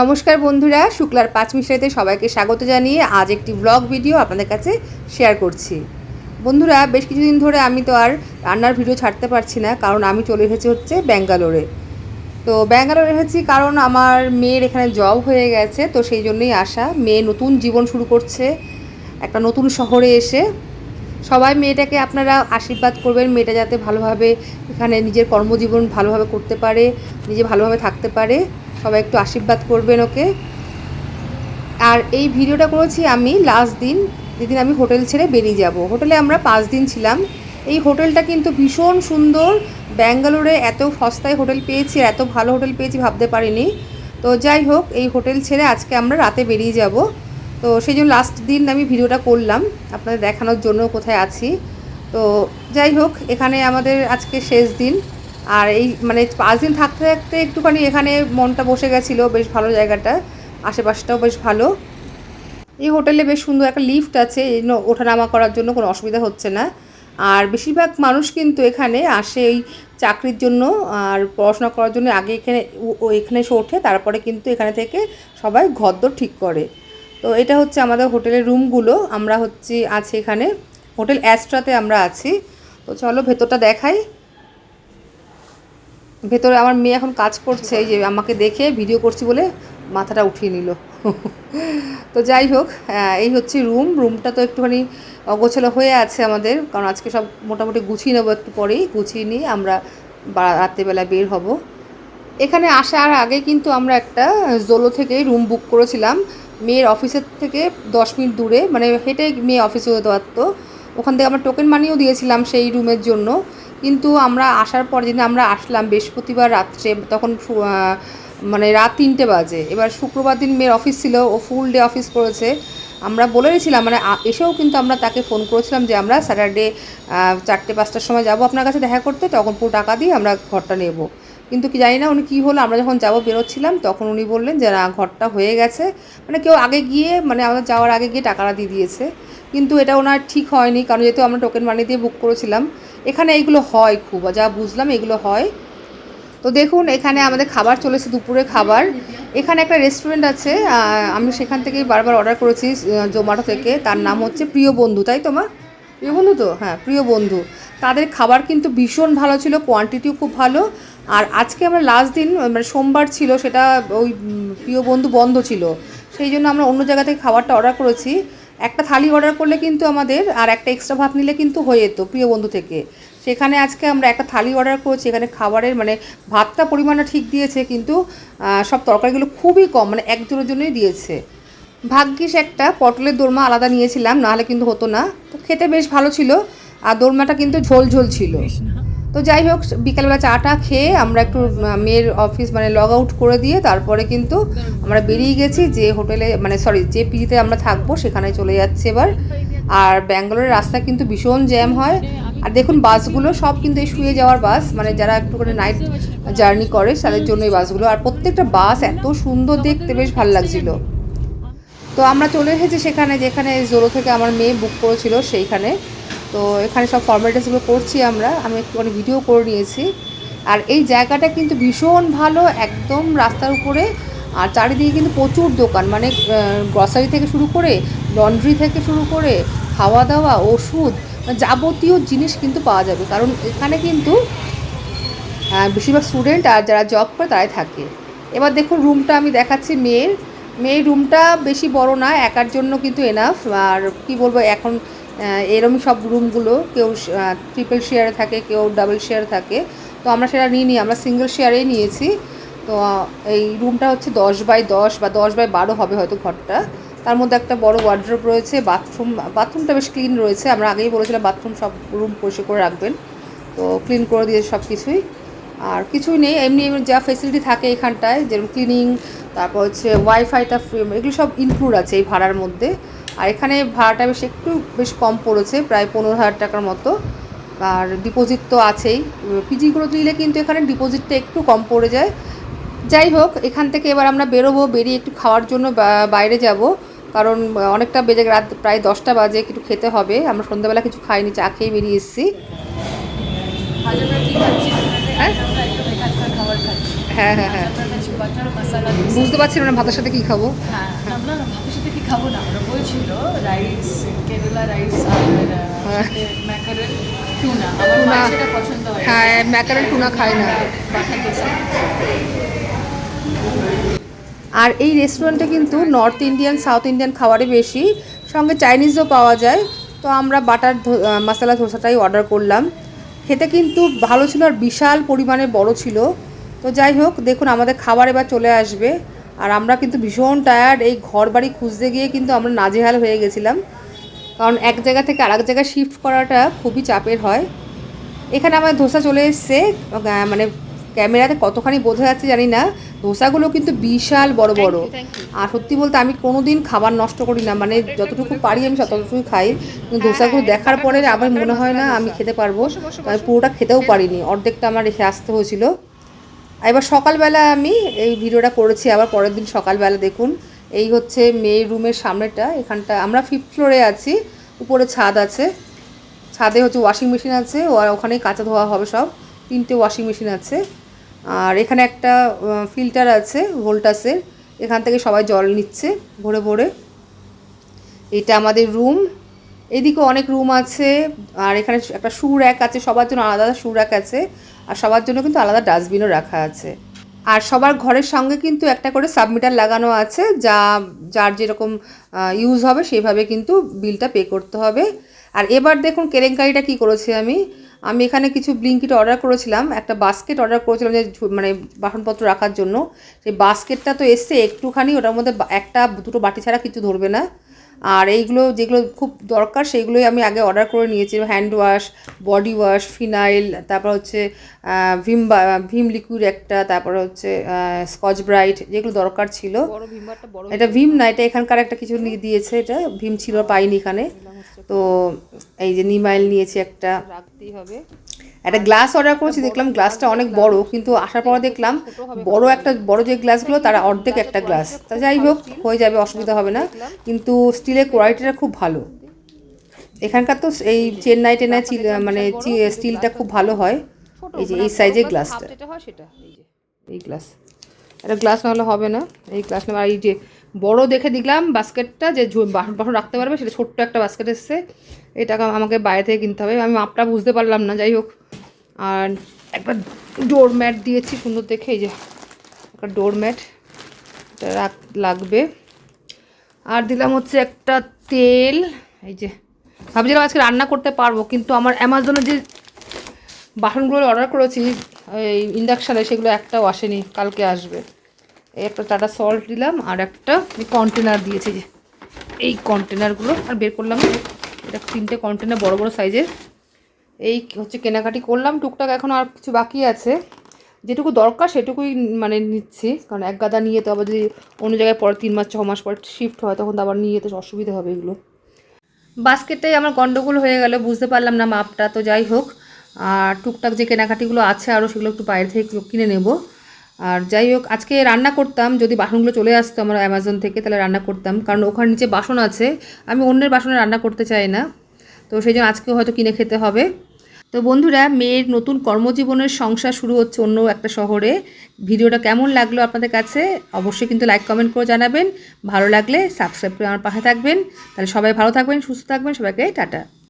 নমস্কার বন্ধুরা, শুক্লার পাঁচ মিশাইতে সবাইকে স্বাগত জানিয়ে আজ একটি ব্লগ ভিডিও আপনাদের কাছে শেয়ার করছি। বন্ধুরা, বেশ কিছুদিন ধরে আমি তো আর রান্নার ভিডিও ছাড়তে পারছি না, কারণ আমি চলে এসেছি হচ্ছে ব্যাঙ্গালোরে। তো ব্যাঙ্গালোরে এসেছি কারণ আমার মেয়ের এখানে জব হয়ে গেছে, তো সেই জন্যই আসা। মেয়ে নতুন জীবন শুরু করছে, একটা নতুন শহরে এসে। সবাই মেয়েটাকে আপনারা আশীর্বাদ করবেন, মেয়েটা যাতে ভালোভাবে এখানে নিজের কর্মজীবন ভালোভাবে করতে পারে, নিজে ভালোভাবে থাকতে পারে। সবাই একটু আশীর্বাদ করবেন ওকে। আর এই ভিডিওটা করেছি আমি লাস্ট দিন, যেদিন আমি হোটেল ছেড়ে বেরিয়ে যাব। হোটেলে আমরা পাঁচ দিন ছিলাম। এই হোটেলটা কিন্তু ভীষণ সুন্দর। ব্যাঙ্গালোরে এত সস্তায় হোটেল পেয়েছি এত ভালো হোটেল পেয়েছি ভাবতে পারিনি। তো যাই হোক, এই হোটেল ছেড়ে আজকে আমরা রাতে বেরিয়ে যাব। তো সেই জন্য লাস্ট দিন আমি ভিডিওটা করলাম, আপনাদের দেখানোর জন্য কোথায় আছি। তো যাই হোক, এখানে আমাদের আজকে শেষ দিন। আর এই মানে পাঁচ দিন থাকতে থাকতে একটুখানি এখানে মনটা বসে গেছিল, বেশ ভালো জায়গাটা, আশেপাশটাও বেশ ভালো। এই হোটেলে বেশ সুন্দর একটা লিফট আছে, এই জন্য ওঠানামা করার জন্য কোনো অসুবিধা হচ্ছে না। আর বেশিরভাগ মানুষ কিন্তু এখানে আসে এই চাকরির জন্য আর পড়াশোনা করার জন্য আগে এখানে ও- এখানে এসে ওঠে, তারপরে কিন্তু এখানে থেকে সবাই ঘরদোর ঠিক করে। তো এটা হচ্ছে আমাদের হোটেলের রুমগুলো, আমরা হচ্ছে, আছে এখানে। হোটেল অ্যাস্ট্রাতে আমরা আছি। তো চলো ভেতরটা দেখাই। ভেতরে আমার মেয়ে এখন কাজ করছে, এই যে আমাকে দেখে ভিডিও করছি বলে মাথাটা উঠিয়ে নিল। তো যাই হোক এই হচ্ছে রুম রুমটা তো একটুখানি অগোছালো হয়ে আছে আমাদের, কারণ আজকে সব মোটামুটি গুছিয়ে নেব একটু পরেই, গুছিয়ে নিয়ে আমরা রাত্রেবেলা বের হব। এখানে আসার আগে কিন্তু আমরা একটা জোলো থেকে রুম বুক করেছিলাম। মেয়ের অফিসের থেকে দশ মিনিট দূরে মানে হেঁটে মেয়ে অফিসে হতে পারতো। ওখান থেকে আমরা টোকেন মানিও দিয়েছিলাম সেই রুমের জন্য। কিন্তু আমরা আসার পর যেদিন আমরা আসলাম বৃহস্পতিবার রাত্রে, তখন মানে রাত তিনটে বাজে। এবার শুক্রবার দিন মেয়ের অফিস ছিল, ও ফুল ডে অফিস করেছে। আমরা বলে দিয়েছিলাম মানে এসেও কিন্তু আমরা তাকে ফোন করেছিলাম যে আমরা স্যাটারডে চারটে, পাঁচটার সময় যাব আপনার কাছে দেখা করতে, তখন পুরো টাকা দিয়ে আমরা ঘরটা নেব। কিন্তু কি জানি না উনি কী হলো, আমরা যখন যাব বেরোচ্ছিলাম, তখন উনি বললেন যে না, ঘরটা হয়ে গেছে। মানে কেউ আগে গিয়ে মানে আমাদের যাওয়ার আগে গিয়ে টাকাটা দিয়ে দিয়েছে। কিন্তু এটা ওনার ঠিক হয়নি, কারণ যেহেতু আমরা টোকেন মানি দিয়ে বুক করেছিলাম এখানে এইগুলো হয় খুব যা বুঝলাম এগুলো হয়। তো দেখুন, এখানে আমাদের খাবার চলেছে দুপুরে খাবার। এখানে একটা রেস্টুরেন্ট আছে আমি সেখান থেকেই বারবার অর্ডার করেছি জোম্যাটো থেকে। তার নাম হচ্ছে প্রিয় বন্ধু, তাই তো মা? প্রিয় বন্ধু তো? হ্যাঁ প্রিয় বন্ধু। তাদের খাবার কিন্তু ভীষণ ভালো ছিল কোয়ান্টিটিও খুব ভালো। আর আজকে আমরা লাস্ট দিন মানে সোমবার ছিল, সেটা ওই প্রিয় বন্ধু বন্ধ ছিল। সেই জন্য আমরা অন্য জায়গা থেকে খাবারটা অর্ডার করেছি। একটা থালি অর্ডার করলে কিন্তু আমাদের আর একটা এক্সট্রা ভাত নিলে কিন্তু হয়ে যেত প্রিয় বন্ধু থেকে। সেখানে আজকে আমরা একটা থালি অর্ডার করেছি, এখানে খাবারের মানে ভাতটা পরিমাণটা ঠিক দিয়েছে কিন্তু সব তরকারিগুলো খুবই কম মানে একজনের জন্যই দিয়েছে। ভাগ্যিস একটা পটলের দোরমা আলাদা নিয়েছিলাম, নাহলে কিন্তু হতো না। তো খেতে বেশ ভালো ছিল, আর দোরমাটা কিন্তু ঝোল ঝোল ছিল। তো যাই হোক, বিকালবেলা চাটা খেয়ে আমরা একটু মেয়ের অফিস মানে লগ আউট করে দিয়ে তারপরে কিন্তু আমরা বেরিয়ে গেছি যে হোটেলে মানে সরি যে পিজিতে আমরা থাকব সেখানে চলে যাচ্ছে এবার। আর ব্যাঙ্গালোরের রাস্তা কিন্তু ভীষণ জ্যাম হয়। আর দেখুন, বাসগুলো সব কিন্তু এই শুয়ে যাওয়ার বাস মানে যারা একটু করে নাইট জার্নি করে তাদের জন্য এই বাসগুলো। আর প্রত্যেকটা বাস এত সুন্দর দেখতে, বেশ ভালো লাগছিল। তো আমরা চলে এসেছি সেখানে, যেখানে জোরো থেকে আমার মেয়ে বুক করেছিল সেইখানে। তো এখানে সব ফর্মালিটিসগুলো করছি আমরা। আমি একটু একটুখানি ভিডিও করে নিয়েছি। আর এই জায়গাটা কিন্তু ভীষণ ভালো, একদম রাস্তার উপরে। আর চারিদিকে কিন্তু প্রচুর দোকান। মানে গ্রসারি থেকে শুরু করে লন্ড্রি থেকে শুরু করে খাওয়া দাওয়া ওষুধ মানে যাবতীয় জিনিস কিন্তু পাওয়া যাবে। কারণ এখানে কিন্তু বেশিরভাগ স্টুডেন্ট আর যারা জব করে তারাই থাকে। এবার দেখুন রুমটা আমি দেখাচ্ছি মেয়ের। মেয়ের রুমটা বেশি বড় না, একার জন্য কিন্তু এনাফ আর কি বলব, এখন আহ, এরমই সব রুমগুলো কেউ ট্রিপল শেয়ারে থাকে কেউ ডাবল শেয়ারে থাকে। তো আমরা সেটা নিইনি আমরা সিঙ্গেল শেয়ারেই নিয়েছি। তো এই রুমটা হচ্ছে দশ বাই দশ বা দশ বাই বারো হবে হয়তো ঘরটা। তার মধ্যে একটা বড় ওয়ার্ড্রোপ রয়েছে বাথরুম বাথরুমটা বেশ ক্লিন রয়েছে। আমরা আগেই বলেছিলাম বাথরুম সব রুম পরিষ্কার করে রাখবেন। তো ক্লিন করে দিয়েছে সব কিছুই। আর কিছুই নেই এমনি এমনি যা ফেসিলিটি থাকে এখানটায় যেরকম ক্লিনিং তারপর হচ্ছে ওয়াইফাইটা ফ্রি এগুলো সব ইনক্লুড আছে এই ভাড়ার মধ্যে। আর এখানে ভাড়াটা বেশ একটু বেশ কম পড়েছে প্রায় পনেরো হাজার টাকার মতো। আর ডিপোজিট তো আছেই। পিজিগুলো নিলে কিন্তু এখানে ডিপোজিটটা একটু কম পড়ে যায়। যাই হোক এখান থেকে এবার আমরা বেরোবো বেরিয়ে একটু খাওয়ার জন্য বাইরে যাব। কারণ অনেকটা বেজে রাত প্রায় দশটা বাজে একটু খেতে হবে। আমরা সন্ধ্যাবেলা কিছু খাইনি চা খেয়ে বেরিয়ে এসেছি। হ্যাঁ? খাচ্ছি। হ্যাঁ হ্যাঁ হ্যাঁ আপনার কাছে বাটার মশলা দোসা বুঝতে পারছি না ভাতের সাথে কি খাব? হ্যাঁ না না না, ভাতের সাথে কি খাব না? ওরা বলছিল রাইস কেরালা রাইস আর হ্যাঁ। ম্যাকারেল টুনা আমার টুনা। সেটা পছন্দ হয় হ্যাঁ ম্যাকারেল টুনা খাই না। আর এই রেস্টুরেন্টে কিন্তু নর্থ ইন্ডিয়ান সাউথ ইন্ডিয়ান খাবারই বেশি। সঙ্গে চাইনিজও পাওয়া যায়। তো আমরা বাটার মশলা ধোসাটাই অর্ডার করলাম। খেতে কিন্তু ভালো ছিল আর বিশাল পরিমাণে বড় ছিল। তো যাই হোক দেখুন আমাদের খাবার এবার চলে আসবে। আর আমরা কিন্তু ভীষণ টায়ার্ড এই ঘর বাড়ি খুঁজতে গিয়ে কিন্তু আমরা নাজেহাল হয়ে গেছিলাম। কারণ এক জায়গা থেকে আরেক জায়গায় শিফট করাটা খুবই চাপের হয়। এখানে আমার ধোসা চলে এসছে মানে ক্যামেরাতে কতখানি বোঝা যাচ্ছে জানি না। ধোসাগুলো কিন্তু বিশাল বড় বড়। আর সত্যি বলতে আমি কোনোদিন খাবার নষ্ট করি না মানে যতটুকু পারি আমি ততটুকুই খাই। কিন্তু ধোসাগুলো দেখার পরে আমার মনে হয় না আমি খেতে পারব। আমি পুরোটা খেতেও পারিনি অর্ধেকটা আমার রেখে আসতে হয়েছিল। এবার সকালবেলা আমি এই ভিডিওটা করেছি, আবার পরের দিন সকালবেলা দেখুন। এই হচ্ছে মেয়ের রুমের সামনেটা, এখানটা আমরা ফিফথ ফ্লোরে আছি, উপরে ছাদ আছে। ছাদে হচ্ছে ওয়াশিং মেশিন আছে আর ওখানেই কাঁচা ধোয়া হবে সব, তিনটে ওয়াশিং মেশিন আছে। আর এখানে একটা ফিল্টার আছে ভোল্টাসের এখান থেকে সবাই জল নিচ্ছে ভরে ভরে। এটা আমাদের রুম এদিকে অনেক রুম আছে, আর এখানে একটা শু র্যাক আছে, সবার জন্য আলাদা আলাদা শু র্যাক আছে, আর সবার জন্য কিন্তু আলাদা ডাস্টবিনও রাখা আছে। আর সবার ঘরের সঙ্গে কিন্তু একটা করে সাবমিটার লাগানো আছে, যা, যার যেরকম ইউজ হবে সেইভাবে কিন্তু বিলটা পে করতে হবে। আর এবার দেখুন কেলেঙ্কারিটা কি করেছি আমি। আমি এখানে কিছু ব্লিঙ্কিট অর্ডার করেছিলাম, একটা বাস্কেট অর্ডার করেছিলাম যে মানে বাসনপত্র রাখার জন্য। সেই বাস্কেটটা তো এসছে একটুখানি, ওটার মধ্যে একটা, দুটো বাটি ছাড়া কিছু ধরবে না। আর এইগুলো যেগুলো খুব দরকার সেইগুলোই আমি আগে অর্ডার করে নিয়েছি। Hand wash body wash phenyl তারপর হচ্ছে ভিম ভিম লিকুইড একটা তারপর হচ্ছে স্কচ ব্রাইট যেগুলো দরকার ছিল। এটা ভিম না এটা এখানকার একটা কিছু নিয়ে দিয়েছে এটা ভিম ছিল পাইনি এখানে। তো এই যে নিমাইল নিয়েছি একটা। রাখতেই হবে। একটা গ্লাস অর্ডার করেছি, দেখলাম গ্লাসটা অনেক বড়, কিন্তু আসার পর দেখলাম বড় একটা, বড় যে গ্লাসগুলো তারা অর্ধেক একটা গ্লাস তা যাই হোক, হয়ে যাবে, অসুবিধা হবে না। কিন্তু স্টিলের কোয়ালিটিটা খুব ভালো। এখানকার তো এই চেন্নাই টেন্নাই চিল- মানে স্টিলটা খুব ভালো হয়। এই যে, এই সাইজের গ্লাসটা এই গ্লাস এটা গ্লাস না হলে হবে না। এই গ্লাস না আর এই যে, বড় দেখে দেখলাম বাস্কেটটা, যে বাসন রাখতে পারবে, সেটা ছোট্ট একটা বাস্কেট এসছে। এটা আমাকে বাইরে থেকে কিনতে হবে। আমি মাপটা বুঝতে পারলাম না, যাই হোক। আর একটা ডোর ম্যাট দিয়েছি সুন্দর দেখে, এই যে একটা ডোর ম্যাট রাখ- লাগবে। আর দিলাম হচ্ছে একটা তেল, এই যে ভাবছিলাম আজকে রান্না করতে পারব, কিন্তু আমার অ্যামাজনে যে বাসনগুলো অর্ডার করেছি, এই ইন্ডাকশানে সেগুলো একটাও আসেনি, কালকে আসবে। এই একটা টাটা সল্ট দিলাম, আর একটা কন্টেনার দিয়েছি যে এই কন্টেনারগুলো আর বের করলাম, এটা তিনটে কন্টেনার বড় বড় সাইজের এই হচ্ছে কেনাকাটি করলাম, টুকটাক এখন আর কিছু বাকি আছে। যেটুকু দরকার সেটুকুই মানে নিচ্ছি, কারণ এক গাদা নিয়ে তো আবার যদি অন্য জায়গায় পরে তিন মাস, ছ মাস পর শিফট হয়, তখন তো আবার নিয়ে যেতে অসুবিধা হবে এগুলো। বাস্কেটটাই আমার গন্ডগোল হয়ে গেল, বুঝতে পারলাম না মাপটা, তো যাই হোক। আর টুকটাক যে কেনাকাটিগুলো আছে আরও সেগুলো একটু বাইরে থেকে কিনে নেব। আর যাই হোক, আজকে রান্না করতাম, যদি বাসনগুলো চলে আসতো আমার অ্যামাজন থেকে, তাহলে রান্না করতাম। কারণ ওখানে নিচে বাসন আছে, আমি অন্যের বাসনে রান্না করতে চাই না। তো সেই জন্য আজকেও হয়তো কিনে খেতে হবে। তো বন্ধুরা, মেয়ের নতুন কর্মজীবনের সংসার শুরু হচ্ছে অন্য একটা শহরে। ভিডিওটা কেমন লাগল আপনাদের কাছে? অবশ্যই কিন্তু লাইক কমেন্ট করে জানাবেন। ভালো লাগলে সাবস্ক্রাইব করে আমার পাশে থাকবেন। তাহলে সবাই ভালো থাকবেন, সুস্থ থাকবেন। সবাইকে টাটা।